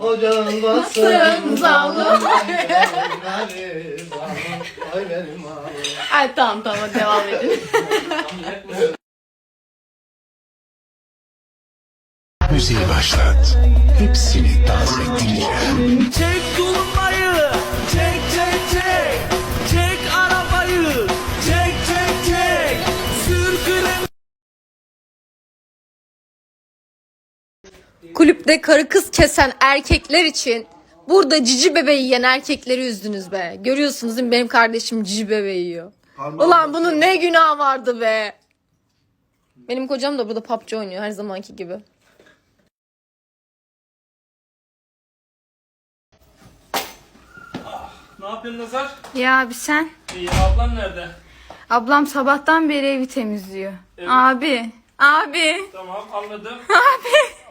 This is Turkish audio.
Ocağın basın zalim Ay benim Ay tamam tamam devam edin. Müziği başlat. Hepsini Kulüpte karı kız kesen erkekler için burada cici bebeği yiyen erkekleri üzdünüz be. Görüyorsunuz değil mi? Benim kardeşim cici bebeği yiyor. Ulan bunun ne günah vardı be. Benim kocam da burada PUBG oynuyor her zamanki gibi. Ne yapıyorsun Nazar? Ya abi sen? İyi ablan nerede? Ablam sabahtan beri evi temizliyor. Abi. Abi. Tamam anladım. Abi.